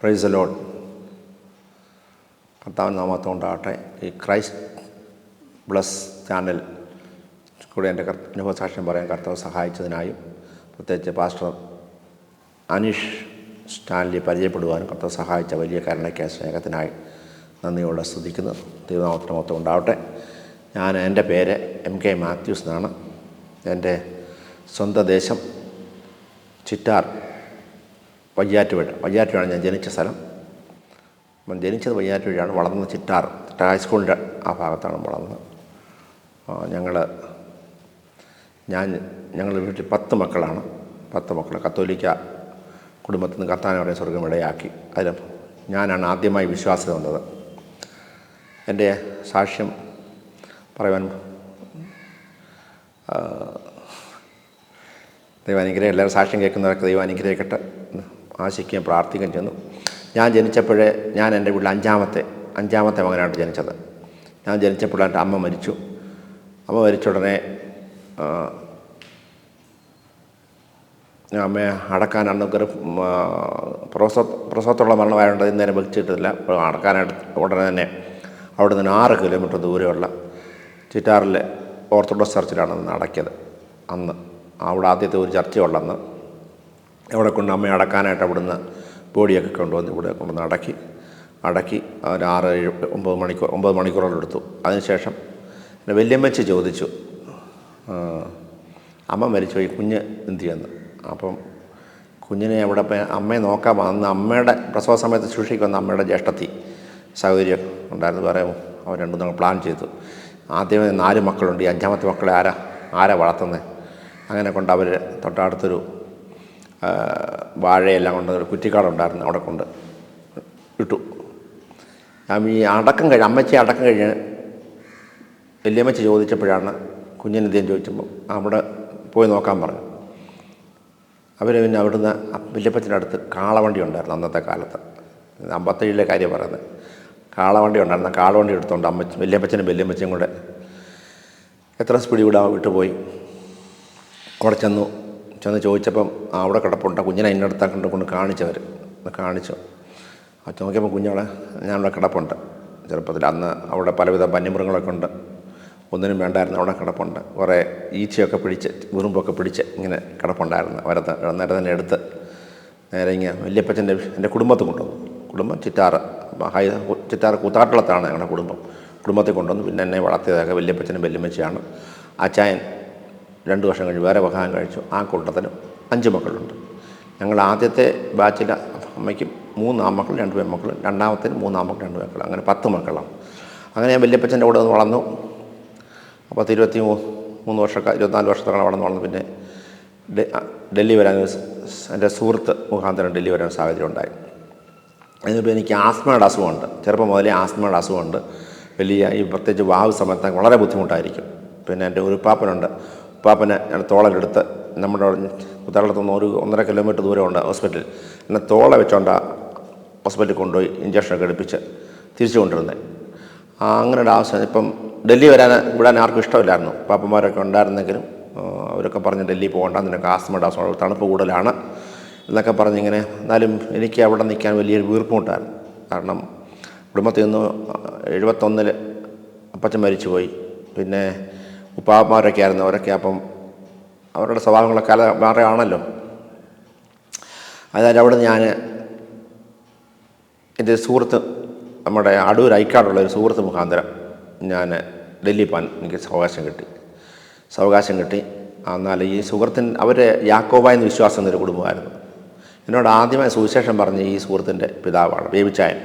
Price load കർത്താവ് നാമത്തോണ്ടാവട്ടെ ഈ Christ bless channel കൂടെ എന്റെ കർ- അനുഭവസാക്ഷ്യം പറയാൻ കർത്താവ് സഹായിച്ചതിനായും പ്രത്യേകിച്ച് പാസ്റ്റർ അനീഷ് സ്റ്റാൻലി പരിചയപ്പെടുവാനും കർത്താവ് സഹായിച്ച വലിയ കരുണയ്ക്ക് സ്നേഹത്തിനായി നന്ദിയോടെ സ്തുതിക്കുന്നു. ദൈവനാമത്തിന് മൊത്തം ഉണ്ടാവട്ടെ. ഞാൻ എന്റെ പേര് എം കെ മാത്യൂസ് എന്നാണ്. എന്റെ സ്വന്തം ദേശം ചിറ്റാർ വയ്യാറ്റുപുഴ വയ്യാറ്റുപുഴ ഞാൻ ജനിച്ച സ്ഥലം. അപ്പം ജനിച്ചത് വയ്യാറ്റുപുഴയാണ് വളർന്നത് ചിറ്റാർ. ചിറ്റാർ ഹൈസ്കൂളിന്റെ ആ ഭാഗത്താണ് വളർന്നത്. ഞങ്ങൾ ഞാൻ ഞങ്ങളുടെ വീട്ടിൽ പത്ത് മക്കളാണ്. പത്ത് മക്കൾ കത്തോലിക്ക കുടുംബത്തിൽ നിന്ന് കർത്താനവരെ സ്വർഗം ഇടയാക്കി അതിൽ ഞാനാണ് ആദ്യമായി വിശ്വാസം വന്നത്. എന്റെ സാക്ഷ്യം പറയുവാൻ ദൈവാനുഗ്രഹം ദൈവം എല്ലാവരും സാക്ഷ്യം കേൾക്കുന്നവരൊക്കെ ദൈവം അനുഗ്രഹിക്കട്ടെ എന്ന് ആശിക്കുകയും പ്രാർത്ഥിക്കുകയും ചെയ്യുന്നു ഞാൻ ജനിച്ചപ്പോഴേ ഞാൻ എന്റെ വീട്ടിൽ അഞ്ചാമത്തെ അഞ്ചാമത്തെ മകനായിട്ട് ജനിച്ചത്. ഞാൻ ജനിച്ചപ്പോൾ എന്റെ അമ്മ മരിച്ചു. അമ്മ മരിച്ച ഉടനെ ഞാൻ അമ്മയെ അടക്കാനാണ് കയറി പ്രസവ പ്രസവത്തുള്ള മരണമായതുകൊണ്ട് ഇന്നേരം വെച്ചിട്ടില്ല. അടക്കാനായിട്ട് ഉടനെ തന്നെ അവിടെ നിന്ന് ആറ് കിലോമീറ്റർ ദൂരെയുള്ള ചിറ്റാറിലെ ഓർത്തഡോക്സ് ചർച്ചിലാണ് അന്ന് അടക്കിയത് അന്ന് അവിടെ ആദ്യത്തെ ഒരു ചർച്ചയുള്ളന്ന്. അവിടെ കൊണ്ട് അമ്മയെ അടക്കാനായിട്ട് അവിടുന്ന് ബോഡിയൊക്കെ കൊണ്ടുവന്ന് ഇവിടെ കൊണ്ടുവന്ന് അടക്കി അടക്കി ഒരു ആറ് ഏഴ് ഒമ്പത് മണിക്കൂർ ഒമ്പത് മണിക്കൂറോളം എടുത്തു. അതിനുശേഷം എന്റെ വല്യമ്മച്ചി ചോദിച്ചു അമ്മ മരിച്ചു പോയി കുഞ്ഞ് എന്ത് ചെയ്യുന്നു അപ്പം കുഞ്ഞിനെ അവിടെ അമ്മയെ നോക്കാൻ വന്ന അമ്മയുടെ പ്രസവ സമയത്ത് ശുശ്രൂഷയ്ക്ക് വന്ന അമ്മയുടെ ജ്യേഷ്ഠത്തി സൗകര്യം ഉണ്ടായിരുന്നു. വേറെ അവർ രണ്ടും നമ്മൾ പ്ലാൻ ചെയ്തു. ആദ്യമേ നാല് മക്കളുണ്ട്. ഈ അഞ്ചാമത്തെ മക്കളെ ആരാ ആരാ വളർത്തുന്നത്? അങ്ങനെ കൊണ്ട് അവർ തൊട്ടടുത്തൊരു വാഴയെല്ലാം കൊണ്ട് കുറ്റിക്കാടുണ്ടായിരുന്നു അവിടെ കൊണ്ട് ഇട്ടു. ഈ അടക്കം കഴിഞ്ഞ അമ്മച്ചി അടക്കം കഴിഞ്ഞ് വലിയമ്മച്ചി ചോദിച്ചപ്പോഴാണ് കുഞ്ഞിനെന്തേലും ചോദിച്ചപ്പോൾ അവിടെ പോയി നോക്കാൻ പറഞ്ഞു. അവർ പിന്നെ അവിടുന്ന് വല്യപ്പച്ചന്റെ അടുത്ത് കാളവണ്ടി ഉണ്ടായിരുന്നു അന്നത്തെ കാലത്ത്. അമ്പത്തേഴിലെ കാര്യം പറയുന്നത്. കാളവണ്ടി ഉണ്ടായിരുന്നു. കാളവണ്ടി എടുത്തുകൊണ്ട് അമ്മച്ചി വല്യപ്പച്ചനും വല്യമ്മച്ചയും കൂടെ എത്ര സ്പീഡ് വിടാ വിട്ടുപോയി. അവിടെ ചെന്നു. ചെന്ന് ചോദിച്ചപ്പം അവിടെ കിടപ്പുണ്ട്. കുഞ്ഞിനെ ഇന്നടുത്താ കൊണ്ട് കൊണ്ട് കാണിച്ചവർ കാണിച്ചു. അത് നോക്കിയപ്പോൾ കുഞ്ഞവിടെ ഞാനവിടെ കിടപ്പുണ്ട്. ചെറുപ്പത്തിൽ അന്ന് അവിടെ പലവിധ വന്യമൃഗങ്ങളൊക്കെ ഉണ്ട്. ഒന്നിനും വേണ്ടായിരുന്നു അവിടെ കിടപ്പുണ്ട്. കുറേ ഈച്ചയൊക്കെ പിടിച്ച് ഉറുമ്പൊക്കെ പിടിച്ച് ഇങ്ങനെ കിടപ്പുണ്ടായിരുന്നു. അവരത് നേരെ തന്നെ എടുത്ത് നേരെ ഇങ്ങനെ വല്യപ്പച്ചന്റെ എന്റെ കുടുംബത്തിൽ കൊണ്ടുവന്നു. കുടുംബം ചിറ്റാറ്. ഹൈ ചിറ്റാറ് കൂത്താട്ടുളത്താണ് ഞങ്ങളുടെ കുടുംബം. കുടുംബത്തിൽ കൊണ്ടുവന്നു. പിന്നെ എന്നെ വളർത്തിയതൊക്കെ വല്യപ്പച്ചനും വല്യമ്മച്ചയാണ്. അച്ചായൻ രണ്ട് വർഷം കഴിഞ്ഞ് വേറെ വിവാഹം കഴിച്ചു. ആ കൂട്ടത്തിന് അഞ്ച് മക്കളുണ്ട്. ഞങ്ങൾ ആദ്യത്തെ ബാച്ചിലെ അമ്മയ്ക്കും മൂന്ന് ആമക്കൾ രണ്ട് പേമക്കൾ രണ്ടാമത്തിന് മൂന്ന് ആമക്കൾ രണ്ട് മക്കൾ അങ്ങനെ പത്ത് മക്കളാണ്. അങ്ങനെ ഞാൻ വല്യപ്പച്ചന്റെ കൂടെ ഒന്ന് വളർന്നു. അപ്പോൾ പത്ത് ഇരുപത്തി മൂന്ന് വർഷക്കാർ ഇരുപത്തിനാല് വർഷത്തോളം വളർന്നു വളർന്നു. പിന്നെ ഡൽഹി വരാൻ എന്റെ സുഹൃത്ത് മുഖാന്തരം ഡൽഹി വരാൻ സാഹചര്യം ഉണ്ടായി. അതിനിപ്പോൾ എനിക്ക് ആസ്മയുടെ അസുഖമുണ്ട്. ചെറുപ്പം മുതലേ ആസ്മയുടെ അസുഖമുണ്ട്. വലിയ ഈ പ്രത്യേകിച്ച് വാവ് സമയത്ത് വളരെ ബുദ്ധിമുട്ടായിരിക്കും. പിന്നെ എന്റെ ഒരു ഉപ്പാപ്പനെ ഞാൻ തോളലെടുത്ത് നമ്മുടെ കുത്താളത്ത് നിന്ന് ഒരു ഒന്നര കിലോമീറ്റർ ദൂരമുണ്ട് ഹോസ്പിറ്റൽ എന്നെ തോള വെച്ചോണ്ട് ഹോസ്പിറ്റലിൽ കൊണ്ടുപോയി ഇഞ്ചക്ഷനൊക്കെ എടുപ്പിച്ച് തിരിച്ചു കൊണ്ടിരുന്നത് അങ്ങനെ ഒരു ആവശ്യം ഇപ്പം ഡൽഹി വരാൻ വിടാൻ ആർക്കും ഇഷ്ടമില്ലായിരുന്നു. പാപ്പന്മാരൊക്കെ ഉണ്ടായിരുന്നെങ്കിലും അവരൊക്കെ പറഞ്ഞ് ഡൽഹി പോകണ്ട നിനക്ക് ആസ്മയുടെ അസുഖം തണുപ്പ് കൂടുതലാണ് എന്നൊക്കെ പറഞ്ഞിങ്ങനെ എന്നാലും എനിക്ക് അവിടെ നിൽക്കാൻ വലിയൊരു വീർപ്പുമുട്ടായിരുന്നു കാരണം കുടുംബത്തിൽ നിന്ന് എഴുപത്തൊന്നിൽ അപ്പച്ചൻ മരിച്ചുപോയി. പിന്നെ ഉപ്പാപ്പന്മാരൊക്കെ ആയിരുന്നു അവരൊക്കെ അപ്പം അവരുടെ സ്വഭാവങ്ങളൊക്കെ അല്ല വേറെ ആണല്ലോ. അതായത് അവിടെ ഞാൻ എന്റെ സുഹൃത്ത് നമ്മുടെ അടൂർ ഐക്കാടുള്ള ഒരു സുഹൃത്ത് മുഖാന്തരം ഞാൻ ഡൽഹി പോകാൻ എനിക്ക് സാവകാശം കിട്ടി. സാവകാശം കിട്ടി. എന്നാൽ ഈ സുഹൃത്തിൻ അവർ യാക്കോബ എന്ന് വിശ്വാസം എന്നൊരു കുടുംബമായിരുന്നു. എന്നോട് ആദ്യമായി സുവിശേഷം പറഞ്ഞ ഈ സുഹൃത്തിന്റെ പിതാവാണ് ബേബിച്ചായൻ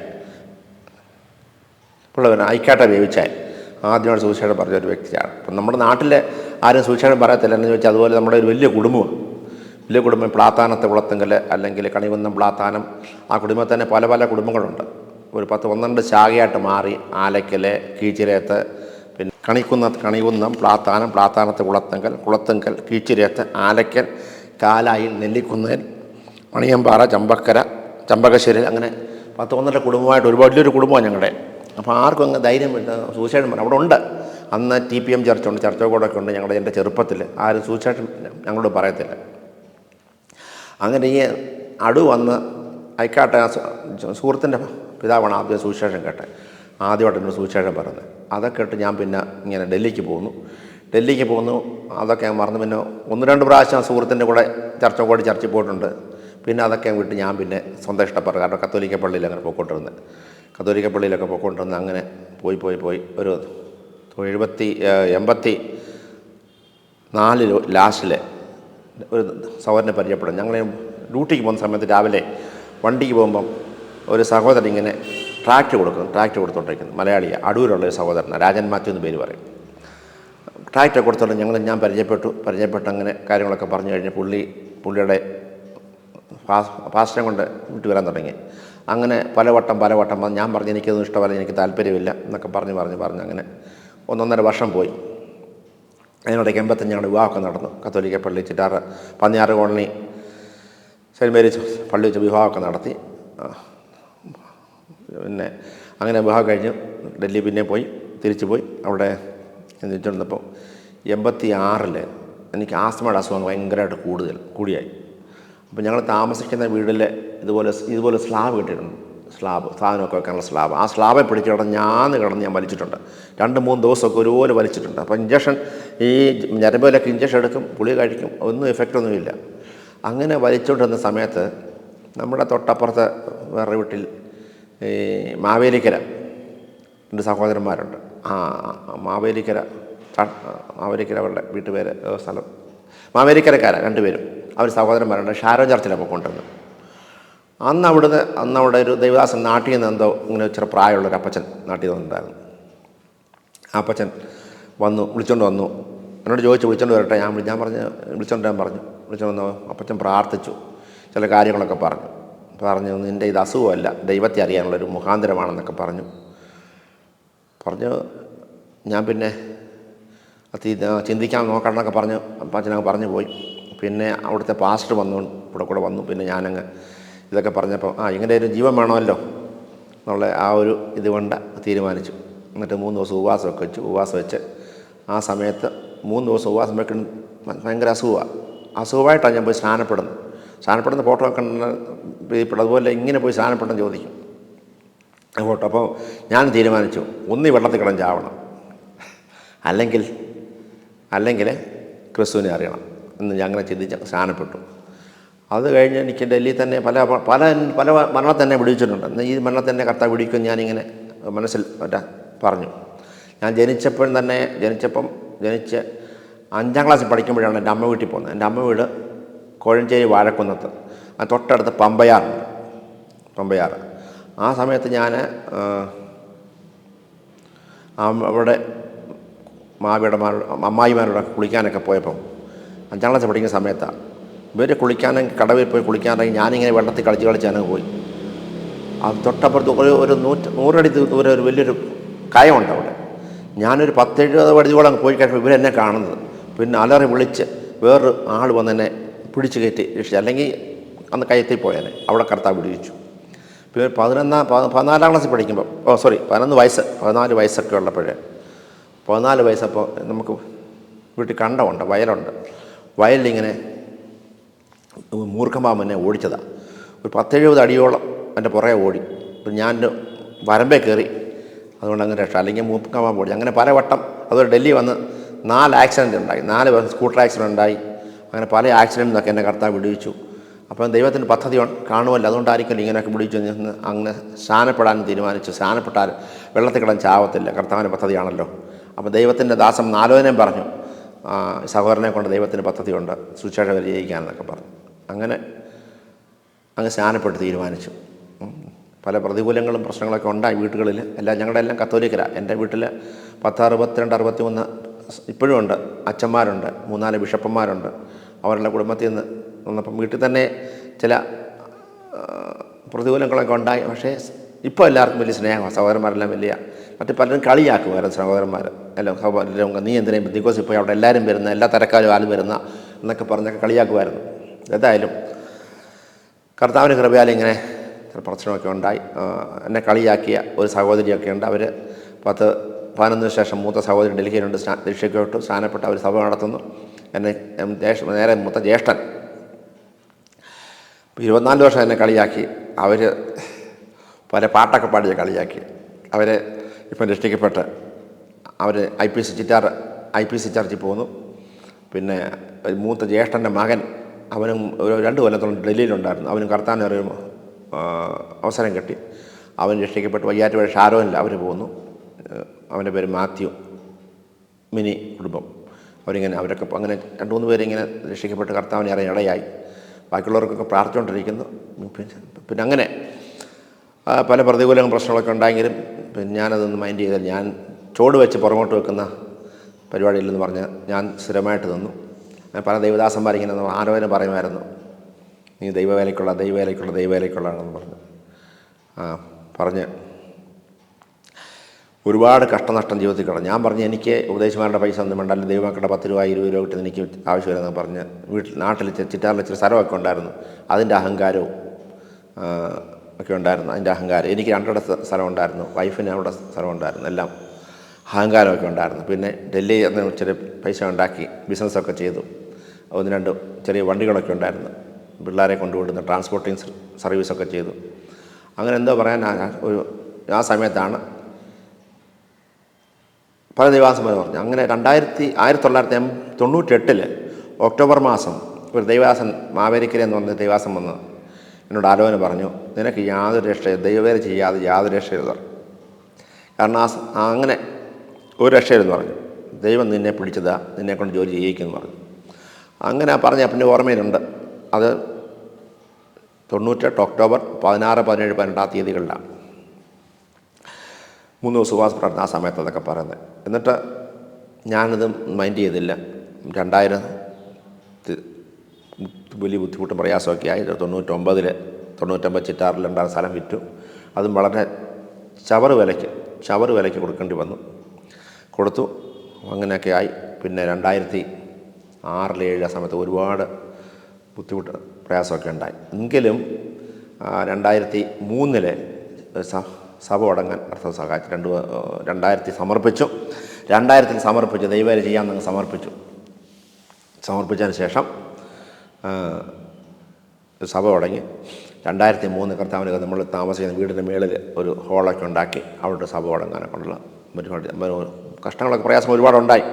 ഉള്ളവൻ ഐക്കാട്ട ബേബിച്ചായൻ ആദ്യമായി സുവിശേഷം പറഞ്ഞ ഒരു വ്യക്തിയാണ്. അപ്പം നമ്മുടെ നാട്ടിലെ ആരും സുവിശേഷം പറയത്തില്ല എന്ന് ചോദിച്ചാൽ അതുപോലെ നമ്മുടെ ഒരു വലിയ കുടുംബമാണ്. വലിയ കുടുംബം പ്ലാത്താനത്തെ കുളത്തുങ്കൽ അല്ലെങ്കിൽ കണികുന്നം പ്ലാത്താനം ആ കുടുംബത്തിൽ തന്നെ പല പല കുടുംബങ്ങളുണ്ട്. ഒരു പത്ത് പന്ത്രണ്ട് ശാഖയായിട്ട് മാറി ആലക്കൽ കീച്ചിരേത്ത് പിന്നെ കണിക്കുന്നത്ത് കണികുന്നം പ്ലാത്താനം പ്ലാത്താനത്തെ കുളത്തുങ്കൽ കുളത്തുങ്കൽ കീച്ചിരേത്ത് ആലക്കൽ കാലായിൽ നെല്ലിക്കുന്നേൽ മണിയമ്പാറ ചമ്പക്കര ചമ്പകശ്ശേരി അങ്ങനെ പത്ത് പന്ത്രണ്ട് കുടുംബമായിട്ട് ഒരു വലിയൊരു കുടുംബമാണ് ഞങ്ങളുടെ. അപ്പോൾ ആർക്കും അങ്ങ് ധൈര്യം സൂസൈഡ് പറഞ്ഞു അവിടെ ഉണ്ട്. അന്ന് ടി പി എം ചർച്ചുണ്ട് ചർച്ചോടൊക്കെ ഉണ്ട് ഞങ്ങളുടെ എന്റെ ചെറുപ്പത്തിൽ. ആരും സൂസൈഡ് ഞങ്ങളോട് പറയത്തില്ല. അങ്ങനെ ഈ അടു വന്ന് അയക്കാട്ടെ സുഹൃത്തിന്റെ പിതാവാണ് ആദ്യം സുവിശേഷം കേട്ടെ. ആദ്യമായിട്ട് എന്നോട് സുവിശേഷം പറഞ്ഞത്. അതൊക്കെ കേട്ട് ഞാൻ പിന്നെ ഇങ്ങനെ ഡൽഹിക്ക് പോകുന്നു ഡൽഹിക്ക് പോകുന്നു അതൊക്കെ ഞാൻ മറന്നു. പിന്നെ ഒന്ന് രണ്ട് പ്രാവശ്യം സുഹൃത്തിന്റെ കൂടെ ചർച്ച കൂടി ചർച്ചയിൽ പോയിട്ടുണ്ട്. പിന്നെ അതൊക്കെ വിട്ട് ഞാൻ പിന്നെ സ്വന്തം ഇഷ്ടപ്പെടുക കാരണം കത്തോലിക്ക പള്ളിയിൽ അങ്ങനെ പോയിക്കൊണ്ടിരുന്നത്. കത്തോലിക്ക പള്ളിയിലൊക്കെ പോയിക്കൊണ്ടിരുന്നത് അങ്ങനെ പോയി പോയി പോയി ഒരു എഴുപത്തി എൺപത്തി നാലിൽ ലാസ്റ്റിൽ ഒരു സഹോദരനെ പരിചയപ്പെടും. ഞങ്ങൾ ഡ്യൂട്ടിക്ക് പോകുന്ന സമയത്ത് രാവിലെ വണ്ടിക്ക് പോകുമ്പം ഒരു സഹോദരൻ ഇങ്ങനെ ട്രാക്ട് കൊടുക്കുന്നു ട്രാക്ടർ കൊടുത്തോണ്ടിരിക്കുന്നു. മലയാളി അടൂരുള്ള ഒരു സഹോദരനാണ് രാജൻ മാത്യു എന്ന് പേര് പറയും. ട്രാക്ടർ കൊടുത്തോണ്ട് ഞങ്ങൾ ഞാൻ പരിചയപ്പെട്ടു പരിചയപ്പെട്ട് അങ്ങനെ കാര്യങ്ങളൊക്കെ പറഞ്ഞു കഴിഞ്ഞ് പുള്ളി പുള്ളിയുടെ ഫാസ്റ്റിനെ കൊണ്ട് വിട്ടു വരാൻ തുടങ്ങി. അങ്ങനെ പലവട്ടം പലവട്ടം ഞാൻ പറഞ്ഞു എനിക്കൊന്നും ഇഷ്ടമല്ല എനിക്ക് താല്പര്യമില്ല എന്നൊക്കെ പറഞ്ഞ് പറഞ്ഞ് പറഞ്ഞ് അങ്ങനെ ഒന്നൊന്നര വർഷം പോയി. അതിനിടയ്ക്ക് എൺപത്തഞ്ച് ഞങ്ങളുടെ വിവാഹമൊക്കെ നടന്നു. കത്തോലിക്ക പള്ളി ചിറ്റാറ് പന്നിയാറ് കോളനി സെന്റ് മേരീസ് പള്ളി വെച്ച് വിവാഹമൊക്കെ നടത്തി. പിന്നെ അങ്ങനെ വിവാഹം കഴിഞ്ഞ്. ഡൽഹി പിന്നെ പോയി തിരിച്ചു പോയി. അവിടെ ചെന്നിട്ടുണ്ടപ്പോൾ എൺപത്തി ആറിൽ എനിക്ക് ആസ്മയുടെ അസുഖം ഭയങ്കരമായിട്ട് കൂടുതൽ കൂടിയായി. അപ്പോൾ ഞങ്ങൾ താമസിക്കുന്ന വീട്ടിൽ ഇതുപോലെ ഇതുപോലെ സ്ലാബ് കിട്ടിയിട്ടുണ്ട്. സ്ലാബ് സാധനമൊക്കെ വെക്കാനുള്ള സ്ലാബ് ആ സ്ലാബെ പിടിച്ച് കിടന്ന് കിടന്ന് ഞാൻ വലിച്ചിട്ടുണ്ട്. രണ്ട് മൂന്ന് ദിവസമൊക്കെ ഒരുപോലെ വലിച്ചിട്ടുണ്ട്. അപ്പോൾ ഇഞ്ചക്ഷൻ ഈ ഞരമ്പിലൊക്കെ ഇഞ്ചക്ഷൻ എടുക്കും പുളി കഴിക്കും ഒന്നും എഫക്റ്റ് ഒന്നുമില്ല അങ്ങനെ വലിച്ചുകൊണ്ടിരുന്ന സമയത്ത് നമ്മുടെ തൊട്ടപ്പുറത്ത് വേറെ വീട്ടിൽ ഈ മാവേലിക്കര രണ്ട് സഹോദരന്മാരുണ്ട്. ആ മാവേലിക്കര മാവേലിക്കര അവരുടെ വീട്ടുപേര് സ്ഥലം. മാവേലിക്കരക്കാരാണ് രണ്ടുപേരും. അവർ സഹോദരന്മാരുണ്ട് ഷാരോ ചർച്ചിലാണ് പോയിക്കൊണ്ടിരുന്നത് അന്ന് അവിടുന്ന് അന്ന് അവിടെ ഒരു ദൈവദാസൻ നാട്ടിൽ നിന്ന് എന്തോ ഇങ്ങനെ ഇച്ചിരി പ്രായമുള്ളൊരു അപ്പച്ചൻ നാട്ടിൽ നിന്നുണ്ടായിരുന്നു അപ്പച്ചൻ വന്നു വിളിച്ചോണ്ട് വന്നു. എന്നോട് ചോദിച്ചു വിളിച്ചോണ്ട് വരട്ടെ ഞാൻ ഞാൻ പറഞ്ഞ് വിളിച്ചോണ്ട് ഞാൻ പറഞ്ഞു. വിളിച്ചോണ്ട് വന്നു. അപ്പച്ചൻ പ്രാർത്ഥിച്ചു. ചില കാര്യങ്ങളൊക്കെ പറഞ്ഞു. പറഞ്ഞു നിന്റെ ഇത് അസുഖമല്ല ദൈവത്തെ അറിയാനുള്ളൊരു മുഖാന്തരമാണെന്നൊക്കെ പറഞ്ഞു. പറഞ്ഞു ഞാൻ പിന്നെ അത് ചിന്തിക്കാൻ നോക്കണം എന്നൊക്കെ പറഞ്ഞു. അപ്പച്ചനൊക്കെ പറഞ്ഞു പോയി. പിന്നെ അവിടുത്തെ പാസ്റ്റർ വന്നു ഇവിടെ കൂടെ വന്നു. പിന്നെ ഞാനങ്ങ് ഇതൊക്കെ പറഞ്ഞപ്പോൾ ആ ഒരു ജീവൻ വേണമല്ലോ. എന്നുള്ള ആ ഒരു ഇത് കൊണ്ട് തീരുമാനിച്ചു. എന്നിട്ട് മൂന്ന് ദിവസം ഉപവാസമൊക്കെ വെച്ചു. ഉപവാസം വെച്ച് ആ സമയത്ത് മൂന്ന് ദിവസം ഉപവാസം വെക്കുന്ന ഭയങ്കര അസുഖമാണ് അസുഖമായിട്ടാണ് ഞാൻ പോയി സ്നാനപ്പെടുന്നത്. സ്നാനപ്പെടുന്ന ഫോട്ടോ ഒക്കെ ഉണ്ട്. അതുപോലെ ഇങ്ങനെ പോയി സ്നാനപ്പെടുന്ന ചോദിക്കും. ഫോട്ടോ. അപ്പോൾ ഞാൻ തീരുമാനിച്ചു ഒന്നീ വെള്ളത്തിൽ കിടന്ന് അല്ലെങ്കിൽ അല്ലെങ്കിൽ ക്രിസ്തുവിനെ അറിയണം. എന്ന് അങ്ങനെ ചിന്തിച്ച് സ്നാനപ്പെട്ടു അത് കഴിഞ്ഞ് എനിക്ക് ഡൽഹി തന്നെ പല പല പല മരണത്തെ തന്നെ വിടിച്ചിട്ടുണ്ട് എന്നാൽ ഈ തന്നെ കർത്താവ് വിടിക്കും ഞാനിങ്ങനെ മനസ്സിൽ മറ്റേ പറഞ്ഞു. ഞാൻ ജനിച്ചപ്പോഴും തന്നെ ജനിച്ചപ്പം ജനിച്ച് അഞ്ചാം ക്ലാസ്സിൽ പഠിക്കുമ്പോഴാണ് എന്റെ അമ്മ വീട്ടിൽ പോകുന്നത്. എന്റെ അമ്മ വീട് കോഴഞ്ചേരി വാഴക്കുന്നത്ത്. ആ തൊട്ടടുത്ത് പമ്പയാറുണ്ട് പമ്പയാറ്. ആ സമയത്ത് ഞാൻ അവിടെ മാവിയുടെ അമ്മായിമാരോടൊക്കെ കുളിക്കാനൊക്കെ പോയപ്പം അഞ്ചാം ക്ലാസ് പഠിക്കുന്ന സമയത്താണ് ഇവർ കുളിക്കാനും കടവിൽ പോയി കുളിക്കാനെങ്കിൽ ഞാനിങ്ങനെ വെള്ളത്തിൽ കളിച്ച് കളിച്ച് ഞാനങ്ങ് പോയി. ആ തൊട്ടപ്പുറത്ത് ഒരു ഒരു നൂറ്റ് നൂറടി ദൂരം ഒരു വലിയൊരു കയമുണ്ട് അവിടെ. ഞാനൊരു പത്തെഴുപത് വടിയോളം പോയി കഴിഞ്ഞപ്പോൾ ഇവരെന്നെ കാണുന്നത്. പിന്നെ അലറി വിളിച്ച് വേറൊരു ആൾ വന്ന് എന്നെ പിടിച്ച് കയറ്റി രക്ഷിച്ചു അല്ലെങ്കിൽ അന്ന് കയറ്റി പോയേനെ. അവിടെ കർത്താവ് വിടിവിച്ചു. പിന്നെ പതിനൊന്നാം പതിനാലാം ക്ലാസ്സിൽ പഠിക്കുമ്പോൾ ഓ സോറി പതിനൊന്ന് വയസ്സ് പതിനാല് വയസ്സൊക്കെ ഉള്ളപ്പോഴേ. പതിനാല് വയസ്സപ്പോൾ നമുക്ക് വീട്ടിൽ കണ്ടമുണ്ട് വയലുണ്ട്. വയലിലിങ്ങനെ മൂർഖമാമ എന്നെ ഓടിച്ചതാണ് ഒരു പത്തെഴുപത് അടിയോളം എന്റെ പുറകെ ഓടി. അപ്പം ഞാൻ വരമ്പേ കയറി. അതുകൊണ്ട് അങ്ങനെ രക്ഷ. അല്ലെങ്കിൽ മൂർഖമാമ ഓടി അങ്ങനെ പല വട്ടം അതുപോലെ ഡൽഹി വന്ന് നാല് ആക്സിഡന്റ് ഉണ്ടായി. നാല് സ്കൂട്ടർ ആക്സിഡന്റ് ഉണ്ടായി. അങ്ങനെ പല ആക്സിഡന്റ് നിന്നൊക്കെ എന്നെ കർത്താവ് വിടുവിച്ചു. അപ്പം ദൈവത്തിന്റെ പദ്ധതി കാണുമല്ലോ. അതുകൊണ്ടായിരിക്കും ഇങ്ങനെയൊക്കെ വിടിച്ചു നിന്ന് അങ്ങനെ സ്നാനപ്പെടാൻ തീരുമാനിച്ചു. സ്നാനപ്പെട്ടാൽ വെള്ളത്തിൽ കിടന്ന് ചാവത്തില്ല. കർത്താവിന്റെ പദ്ധതിയാണല്ലോ. അപ്പോൾ ദൈവത്തിന്റെ ദാസം നാലോദനം പറഞ്ഞു. സഹോദരനെ കൊണ്ട് ദൈവത്തിന് പദ്ധതിയുണ്ട്. സുശേഷ വിജയിക്കാനെന്നൊക്കെ പറഞ്ഞു. അങ്ങനെ അങ്ങ് സ്നാനപ്പെട്ട് തീരുമാനിച്ചു. പല പ്രതികൂലങ്ങളും പ്രശ്നങ്ങളൊക്കെ ഉണ്ടായി വീട്ടുകളിൽ. എല്ലാം ഞങ്ങളുടെ എല്ലാം കത്തോലിക്കരാണ് എന്റെ വീട്ടിൽ പത്ത് അറുപത്തിരണ്ട് അറുപത്തി മൂന്ന് ഇപ്പോഴും ഉണ്ട്. അച്ഛന്മാരുണ്ട്. മൂന്നാൽ ബിഷപ്പന്മാരുണ്ട്. അവരുടെ കുടുംബത്തിൽ നിന്ന് വന്നപ്പം വീട്ടിൽ തന്നെ ചില പ്രതികൂലങ്ങളൊക്കെ ഉണ്ടായി. പക്ഷേ ഇപ്പോൾ എല്ലാവർക്കും വലിയ സ്നേഹമാണ്. സഹോദരന്മാരെല്ലാം വലിയ മറ്റു പലരും കളിയാക്കുമായിരുന്നു സഹോദരന്മാർ എല്ലാം സഹോദരം നീ എന്തിനേയും ബിക്കോസ് ഇപ്പോൾ അവിടെ എല്ലാവരും വരുന്ന എല്ലാ തരക്കാരും ആരും വരുന്ന എന്നൊക്കെ പറഞ്ഞൊക്കെ കളിയാക്കുമായിരുന്നു. ഏതായാലും കർത്താവിന് കൃപയാൽ ഇങ്ങനെ പ്രശ്നമൊക്കെ ഉണ്ടായി. എന്നെ കളിയാക്കിയ ഒരു സഹോദരിയൊക്കെ ഉണ്ട്. അവർ പത്ത് പതിനൊന്നിന് ശേഷം മൂത്ത സഹോദരി ഡൽഹിയിലുണ്ട്. സ്നാ ദീക്ഷയ്ക്ക് വിട്ടു സ്നാനപ്പെട്ട് അവർ സഭ നടത്തുന്നു. എന്നെ നേരെ മൂത്ത ജ്യേഷ്ഠൻ. ഇരുപത്തിനാല് വർഷം എന്നെ കളിയാക്കി. അവർ പല പാട്ടൊക്കെ പാടിയ കളിയാക്കി. അവരെ ഇപ്പം രക്ഷിക്കപ്പെട്ട് അവർ I P C Chittar I P C ചർച്ചിൽ പോന്നു. പിന്നെ മൂത്ത ജ്യേഷ്ഠന്റെ മകൻ അവനും ഒരു രണ്ട് കൊല്ലത്തോളം ഡൽഹിയിലുണ്ടായിരുന്നു. അവനും കർത്താൻ ഒരു അവസരം കിട്ടി. അവൻ രക്ഷിക്കപ്പെട്ട്. വയ്യാറ്റുപുഴ ഷാരോനിൽ അവർ പോന്നു. അവന്റെ പേര് മാത്യു മിനി കുടുംബം. അവരിങ്ങനെ അവരൊക്കെ അങ്ങനെ രണ്ട് മൂന്ന് പേരിങ്ങനെ രക്ഷിക്കപ്പെട്ട് കർത്താവിനെ അറിയാൻ ഇടയായി. ബാക്കിയുള്ളവർക്കൊക്കെ പ്രാർത്ഥിച്ചുകൊണ്ടിരിക്കുന്നു. പിന്നെ അങ്ങനെ പല പ്രതികൂലങ്ങളും പ്രശ്നങ്ങളൊക്കെ ഉണ്ടായെങ്കിലും പിന്നെ ഞാനതൊന്ന് മൈൻഡ് ചെയ്താൽ ഞാൻ ചോട് വെച്ച് പുറകോട്ട് വെക്കുന്ന പരിപാടിയില്ലെന്ന് പറഞ്ഞാൽ ഞാൻ സ്ഥിരമായിട്ട് നിന്നു. പല ദൈവദാസന്മാരിങ്ങനെ ആരോപനം പറയുമായിരുന്നു. നീ ദൈവവേലയ്ക്കുള്ള ദൈവവേലയ്ക്കുള്ള ദൈവവേലയ്ക്കുള്ളതാണെന്ന് പറഞ്ഞു. ആ പറഞ്ഞ് ഒരുപാട് കഷ്ടനഷ്ടം ജീവിതത്തിൽ കിടന്നു. ഞാൻ പറഞ്ഞു എനിക്ക് ഉപദേശിമാരുടെ പൈസ ഒന്നും വേണ്ട അല്ലെങ്കിൽ ദൈവമക്കളുടെ പത്ത് രൂപ ഇരുപത് രൂപ കിട്ടുന്ന എനിക്ക് ആവശ്യമില്ലെന്ന് പറഞ്ഞ് വീട്ടിൽ നാട്ടിൽ ചിറ്റാറിൽ ഇച്ചിരി സ്ഥലമൊക്കെ ഉണ്ടായിരുന്നു. അതിന്റെ അഹങ്കാരവും ഒക്കെ ഉണ്ടായിരുന്നു. അതിന്റെ അഹങ്കാരം. എനിക്ക് രണ്ടിട സ്ഥ- സ്ഥലം ഉണ്ടായിരുന്നു വൈഫിന് അവിടെ സ്ഥലം ഉണ്ടായിരുന്നു എല്ലാം അഹങ്കാരമൊക്കെ ഉണ്ടായിരുന്നു. പിന്നെ ഡൽഹി അന്ന് ചെറിയ പൈസ ഉണ്ടാക്കി ബിസിനസ്സൊക്കെ ചെയ്തു. ഒന്ന് രണ്ട് ചെറിയ വണ്ടികളൊക്കെ ഉണ്ടായിരുന്നു. പിള്ളേരെ കൊണ്ടുവിടുന്ന ട്രാൻസ്പോർട്ടിങ് സർവീസൊക്കെ ചെയ്തു. അങ്ങനെ എന്തോ പറയാൻ ഒരു ആ സമയത്താണ് പല ദൈവാസന്മാർ പറഞ്ഞു. അങ്ങനെ രണ്ടായിരത്തി ആയിരത്തി തൊള്ളായിരത്തി എം തൊണ്ണൂറ്റെട്ടിൽ ഒക്ടോബർ മാസം ഒരു ദൈവാസൻ മാവേലിക്കര എന്ന് പറഞ്ഞ ദൈവാസം വന്ന് എന്നോട് ആലോചന പറഞ്ഞു നിനക്ക് യാതൊരു രക്ഷയും ദൈവവേല ചെയ്യാതെ യാതൊരു രക്ഷയില്ല കാരണം ആ അങ്ങനെ ഒരു രക്ഷയില്ലെന്ന് പറഞ്ഞു. ദൈവം നിന്നെ പിടിച്ചതാ നിന്നെ കൊണ്ട് ജോലി ചെയ്യിക്കുമെന്ന് പറഞ്ഞു. അങ്ങനെ ആ പറഞ്ഞ അപ്പന്റെ ഓർമ്മയിലുണ്ട്. അത് തൊണ്ണൂറ്റെട്ട് ഒക്ടോബർ പതിനാറ് പതിനേഴ് പതിനെട്ടാം തീയതികളിലാണ്. മൂന്ന് ദിവസം ഉപവാസ പ്രാർത്ഥന ആ സമയത്ത് അതൊക്കെ പറയുന്നത്. എന്നിട്ട് ഞാനിത് മൈൻഡ് ചെയ്തില്ല. രണ്ടായിരം വലിയ ബുദ്ധിമുട്ടും പ്രയാസമൊക്കെ ആയി. തൊണ്ണൂറ്റൊമ്പതിൽ തൊണ്ണൂറ്റൊമ്പത് രണ്ടാം സ്ഥലം വിറ്റു. അതും വളരെ ചവറ് വിലയ്ക്ക് ചവറ് വിലയ്ക്ക് കൊടുക്കേണ്ടി വന്നു. കൊടുത്തു. അങ്ങനെയൊക്കെ ആയി. പിന്നെ രണ്ടായിരത്തി ആറിൽ ഏഴ് ആ സമയത്ത് ഒരുപാട് ബുദ്ധിമുട്ട് പ്രയാസമൊക്കെ ഉണ്ടായി. എങ്കിലും രണ്ടായിരത്തി മൂന്നിൽ സഭ അടങ്ങാൻ അർത്ഥം സഹായിച്ചു. രണ്ട് രണ്ടായിരത്തി സമർപ്പിച്ചു. രണ്ടായിരത്തിൽ സമർപ്പിച്ചു ദൈവം ചെയ്യാമെന്ന് സമർപ്പിച്ചു. സമർപ്പിച്ചതിന് ശേഷം സഭ തുടങ്ങി. രണ്ടായിരത്തി മൂന്ന് കർത്താവിന് നമ്മൾ താമസിക്കുന്ന വീടിന്റെ മേളിൽ ഒരു ഹോളൊക്കെ ഉണ്ടാക്കി അവിടെ സഭ തുടങ്ങാനൊക്കെയുള്ള പരിപാടി കഷ്ടങ്ങളൊക്കെ പ്രയാസം ഒരുപാടുണ്ടായി.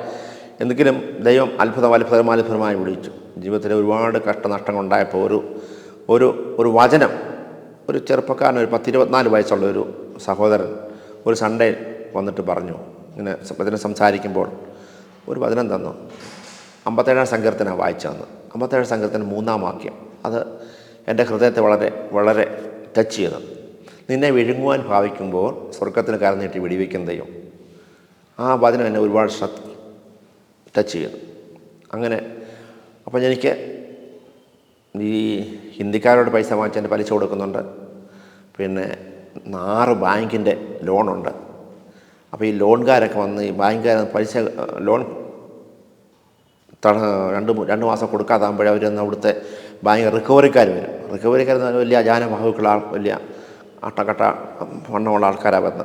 എന്തെങ്കിലും ദൈവം അത്ഭുതം അത്ഭുതം അത്ഭുതമായി വിളിച്ചു. ജീവിതത്തിൽ ഒരുപാട് കഷ്ടനഷ്ടങ്ങളുണ്ടായപ്പോൾ ഒരു ഒരു ഒരു വചനം ഒരു ചെറുപ്പക്കാരൻ ഒരു പത്തിരുപത്തിനാല് വയസ്സുള്ള ഒരു സഹോദരൻ ഒരു സൺഡേ വന്നിട്ട് പറഞ്ഞു. ഇങ്ങനെ വചനം സംസാരിക്കുമ്പോൾ ഒരു വചനം തന്നു. അമ്പത്തേഴാം സങ്കീർത്തന വായിച്ചു തന്നു അമ്പത്തേഴാം സങ്കീർത്തന മൂന്നാം വാക്യം. അത് എന്റെ ഹൃദയത്തെ വളരെ വളരെ ടച്ച് ചെയ്തു. നിന്നെ വിഴുങ്ങുവാൻ ഭാവിക്കുമ്പോൾ സ്വർഗത്തിന് കരം നീട്ടി ദൈവം. ആ വചനം എന്നെ ഒരുപാട് ശ്രദ്ധ ടച്ച് ചെയ്തു. അങ്ങനെ അപ്പം എനിക്ക് ഈ ഹിന്ദിക്കാരോട് പൈസ വാങ്ങിച്ചതിന്റെ പലിശ കൊടുക്കുന്നുണ്ട്. പിന്നെ ആറ് ബാങ്കിന്റെ ലോണുണ്ട്. അപ്പോൾ ഈ ലോൺകാരൊക്കെ വന്ന് ഈ ബാങ്കുകാർ പലിശ ലോൺ തട രണ്ട് രണ്ട് മാസം കൊടുക്കാതാകുമ്പോഴേ അവർ അവിടുത്തെ ബാങ്ക് റിക്കവറിക്കാർ വരും. റിക്കവറിക്കാർ എന്ന് പറഞ്ഞാൽ വലിയ ജാനബാഹുക്കള ആൾ വലിയ അട്ടക്കട്ട വണ്ണമുള്ള ആൾക്കാരാണ് വന്ന്.